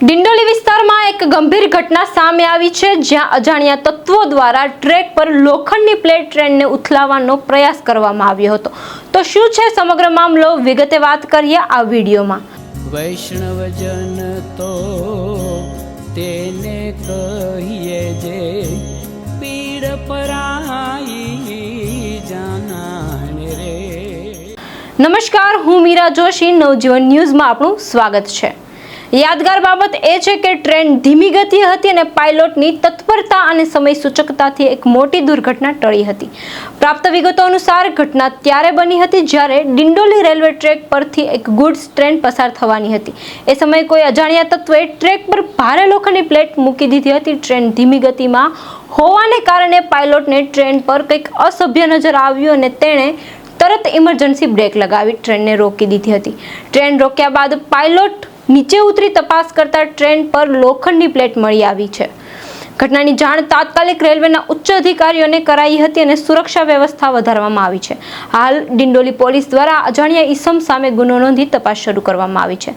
ડિંડોલી વિસ્તારમાં એક ગંભીર ઘટના સામે આવી છે જ્યાં અજાણ્યા તત્વો દ્વારા ટ્રેક પર લોખંડની પ્લેટ ટ્રેનને ઉથલાવવાનો પ્રયાસ કરવામાં આવ્યો હતો. તો શું છે સમગ્ર મામલો? વિગતે વાત કરીએ આ વિડીયોમાં. વૈષ્ણવજન તો તેને કહીએ જે પીડ પરાઈ જાનાને રે. નમસ્કાર હું મીરા જોશી નવજીવન ન્યૂઝમાં આપણું સ્વાગત છે. યાદગાર બાબત એ છે કે ટ્રેન ધીમી ગતિએ હતી અને પાયલોટની તત્પરતા અને સમય સૂચકતાથી એક મોટી દુર્ઘટના ટળી હતી. પ્રાપ્ત વિગતો અનુસાર ઘટના ત્યારે બની હતી જ્યારે ડિંડોલી રેલવે ટ્રેક પરથી એક ગુડ્સ ટ્રેન પસાર થવાની હતી. એ સમયે કોઈ અજાણ્યા તત્વે ટ્રેક પર ભારે લોખંડની પ્લેટ મૂકી દીધી હતી. ટ્રેન ધીમી ગતિમાં હોવાને કારણે પાયલોટને ટ્રેન પર કંઈક અસભ્ય નજર આવ્યું અને તેણે તરત ઇમરજન્સી બ્રેક લગાવી ટ્રેનને રોકી દીધી હતી. ટ્રેન રોક્યા બાદ પાયલોટ નીચે ઉતરી તપાસ કરતા ટ્રેન પર લોખંડની પ્લેટ મળી આવી છે. ઘટનાની જાણ તાત્કાલિક રેલવેના ઉચ્ચ અધિકારીઓને કરાઈ હતી અને સુરક્ષા વ્યવસ્થા વધારવામાં આવી છે. હાલ ડિંડોલી પોલીસ દ્વારા અજાણ્યા ઈસમ સામે ગુનો નોંધી તપાસ શરૂ કરવામાં આવી છે.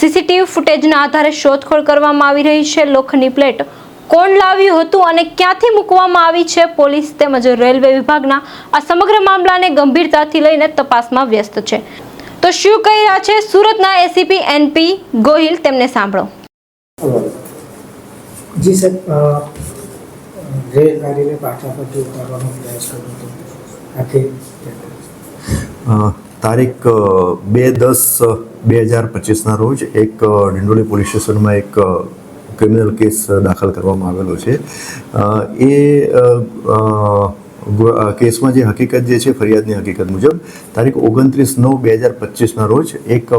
સીસીટીવી ફૂટેજના આધારે શોધખોળ કરવામાં આવી રહી છે. લોખંડની પ્લેટ કોણ લાવ્યું હતું અને ક્યાંથી મૂકવામાં આવી છે? પોલીસ તેમજ રેલવે વિભાગના આ સમગ્ર મામલાને ગંભીરતાથી લઈને તપાસમાં વ્યસ્ત છે. તો શું કહી રહ્યા છે સુરતના એસીપી એનપી ગોહિલ? તેમને સાંભળો. જી સાહેબ રેલગાડીને પાછા પરથી ઉતારવાનો પ્રયાસ કર્યો હતો. આથી તારીખ બે દસ બે હજાર પચીસના રોજ એક ડિંડોલી પોલીસ સ્ટેશનમાં એક ક્રિમિનલ કેસ દાખલ કરવામાં આવેલો છે. એ કેસમાં જે હકીકત જે છે, ફરિયાદની હકીકત મુજબ, તારીખ ઓગણત્રીસ નવ બે હજાર પચીસના રોજ એક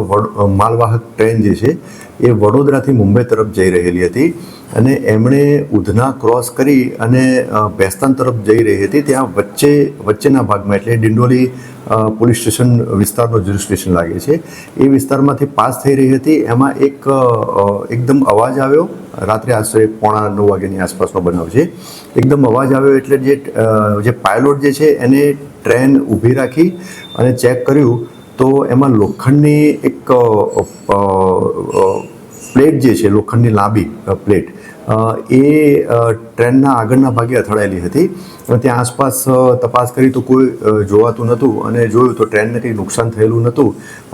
માલવાહક ટ્રેન જે છે, એ વડોદરાથી મુંબઈ તરફ જઈ રહેલી હતી અને એમણે ઉધના ક્રોસ કરી અને ભેસ્તાન તરફ જઈ રહી હતી. ત્યાં વચ્ચે વચ્ચેના ભાગમાં, એટલે ડિંડોલી પોલીસ સ્ટેશન વિસ્તારનો સ્ટેશન લાગે છે. એ વિસ્તારમાંથી પાસ થઈ રહી હતી. એમાં એક એકદમ અવાજ આવ્યો. રાત્રે આશરે પોણા નવ વાગ્યાની આસપાસનો બનાવ છે. એકદમ અવાજ આવ્યો એટલે જે જે પાયલોટ જે છે એને ટ્રેન ઊભી રાખી અને ચેક કર્યું તો એમાં લોખંડની એક પ્લેટ જે છે, લોખંડની લાંબી પ્લેટ એ ટ્રેનના આગળના ભાગે અથડાયેલી હતી અને ત્યાં આસપાસ તપાસ કરી તો કોઈ જોવાતું નહોતું અને જોયું તો ટ્રેનને કંઈ નુકસાન થયેલું નહોતું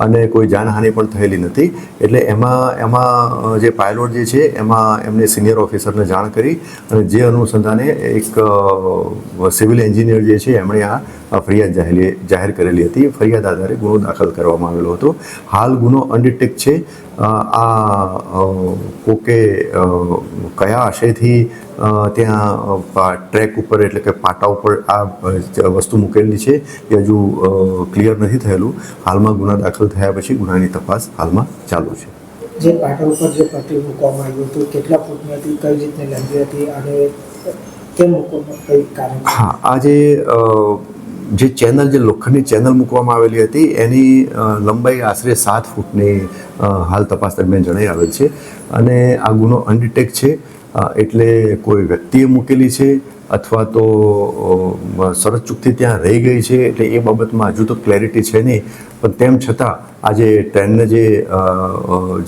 અને કોઈ જાનહાનિ પણ થયેલી નથી. એટલે એમાં એમાં જે પાયલોટ જે છે, એમાં એમને સિનિયર ઓફિસરને જાણ કરી અને જે અનુસંધાને એક સિવિલ એન્જિનિયર જે છે, એમણે આ ફરિયાદ જાહેર જાહેર કરેલી હતી. ફરિયાદ આધારે ગુનો દાખલ કરવામાં આવેલો હતો. હાલ ગુનો અનડિટેક છે. આ કોકે કયા આશયથી ત્યાં ટ્રેક ઉપર એટલે કે પાટા ઉપર આ વસ્તુ મૂકેલી છે એ હજુ ક્લિયર નથી થયેલું. હાલમાં ગુના દાખલ થયા પછી ગુનાની તપાસ હાલમાં ચાલુ છે. જે પાટા ઉપર જે પટ્ટી મૂકવામાં આવ્યું હતું કેટલા ફૂટની હતી કઈ રીતની લંબી હતી અને કેમ મૂકવામાં કઈ કારણ? હા આજે જે ચેનલ જે લોખંડની ચેનલ મૂકવામાં આવેલી હતી એની લંબાઈ આશરે સાત ફૂટની હાલ તપાસ દરમિયાન જણાઈ આવેલ છે. અને આ ગુનો અનડિટેક છે. એટલે કોઈ વ્યક્તિએ મૂકેલી છે અથવા તો શરત ચૂકથી ત્યાં રહી ગઈ છે એટલે એ બાબતમાં હજુ તો ક્લેરિટી છે નહીં. પણ તેમ છતાં આજે ટ્રેનને જે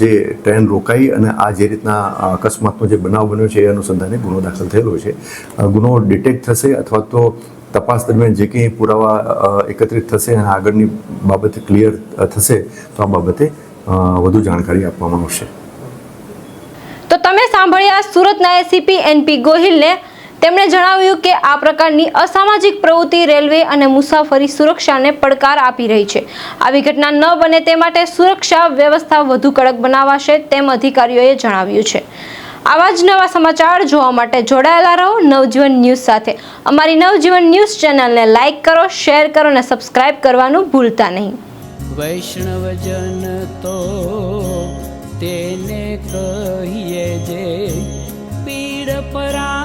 જે ટ્રેન રોકાઈ અને આ જે રીતના અકસ્માતનો જે બનાવ બન્યો છે એ અનુસંધાને ગુનો દાખલ થયેલો છે. ગુનો ડિટેક્ટ થશે અથવા તો તપાસ દરમિયાન જે કંઈ પુરાવા એકત્રિત થશે અને આગળની બાબતે ક્લિયર થશે તો આ બાબતે વધુ જાણકારી આપવામાં આવશે. સાંભળ્યા સુરતના એસીપી એનપી ગોહિલને તેમણે જણાવ્યું કે આ પ્રકારની અસામાજિક પ્રવૃત્તિ રેલવે અને મુસાફરી સુરક્ષાને પડકાર આપી રહી છે. આવી ઘટના ન બને તે માટે સુરક્ષા વ્યવસ્થા વધુ કડક બનાવાશે તેમ અધિકારીઓએ જણાવ્યું છે. આવા જ નવા સમાચાર જોવા માટે જોડાયેલા રહો નવજીવન ન્યૂઝ સાથે. અમારી નવજીવન ન્યૂઝ ચેનલને લાઇક કરો, શેર કરો અને સબસ્ક્રાઇબ કરવાનું ભૂલતા નહીં. વૈષ્ણવજન તો તેને કહીએ જે પીડ પરા